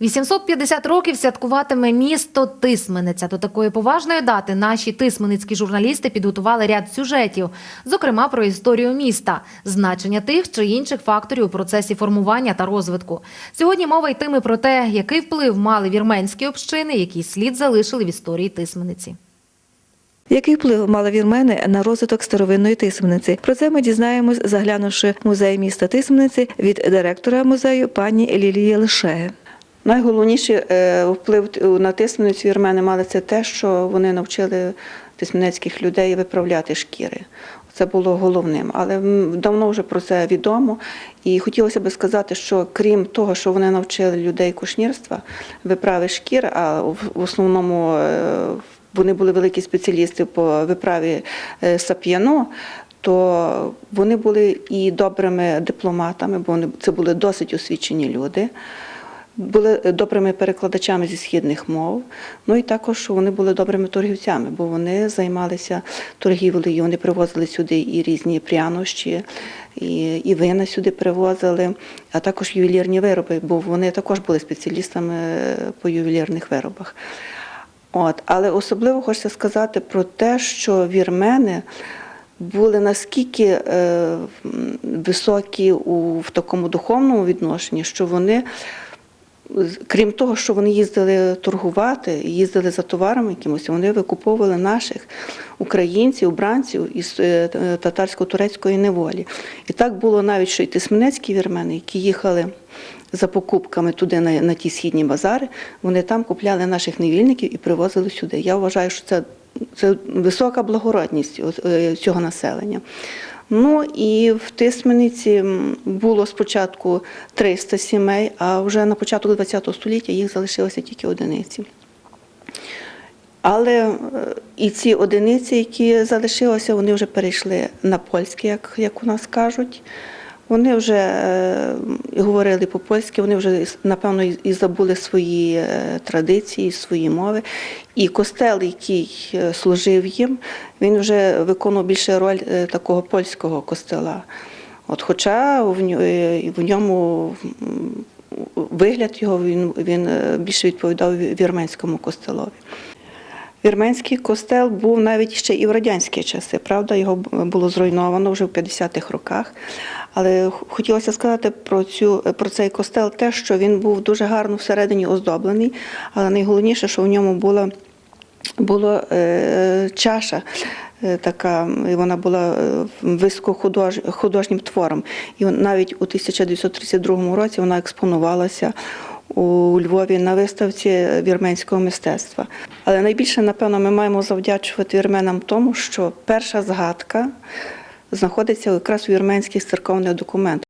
850 років святкуватиме місто Тисмениця. До такої поважної дати наші тисменицькі журналісти підготували ряд сюжетів, зокрема про історію міста, значення тих чи інших факторів у процесі формування та розвитку. Сьогодні мова йтиме про те, який вплив мали вірменські общини, який слід залишили в історії Тисмениці. Який вплив мали вірмени на розвиток старовинної тисмениці? Про це ми дізнаємось, заглянувши в музей міста Тисмениці від директора музею пані Лілії Лишеги. Найголовніший е, вплив на тисменець вірмени мали це те, що вони навчили тисменецьких людей виправляти шкіри. Це було головним, але давно вже про це відомо. І хотілося б сказати, що крім того, що вони навчили людей кушнірства, виправи шкір, а в в основному е, вони були великі спеціалісти по виправі е, сап'яно, то вони були і добрими дипломатами, бо вони це були досить освічені люди. Були добрими перекладачами зі східних мов. Ну і також вони були добрими торгівцями, бо вони займалися торгівлею. Вони привозили сюди і різні прянощі, і, і вина сюди привозили, а також ювелірні вироби, бо вони також були спеціалістами по ювелірних виробах. От, але особливо хочеться сказати про те, що вірмени були наскільки е, високі у в такому духовному відношенні, що вони, крім того, що вони їздили торгувати, їздили за товарами якимось, вони викуповували наших українців, бранців із е, татарсько-турецької неволі. І так було навіть, що й тисменецькі вірмени, які їхали за покупками туди на, на ті східні базари, вони там купляли наших невільників і привозили сюди. Я вважаю, що це, це висока благородність е, цього населення. Ну і в Тисмениці було спочатку 300 сімей, а вже на початку ХХ століття їх залишилося тільки одиниці. Але е, і ці одиниці, які залишилися, вони вже перейшли на польське, як, як у нас кажуть. Вони вже е, говорили по-польськи, вони вже напевно і- забули свої е, традиції, свої мови. І костел, який е, служив їм, він вже виконував більше роль такого польського костела. От, хоча в ньо- в ньому вигляд його він, він більше відповідав вірменському костелові. Вірменський костел був навіть ще і в радянські часи. Правда, його було зруйновано вже в 50-х роках. Але хотілося сказати про цю про цей костел те, що він був дуже гарно всередині оздоблений, але найголовніше, що в ньому була була е, чаша. е, Така, і вона була е, високохудожнім твором. І навіть у 1932 році вона експонувалася у Львові на виставці вірменського мистецтва. Але найбільше, напевно, ми маємо завдячувати вірменам тому, що перша згадка знаходиться якраз у вірменських церковних документах.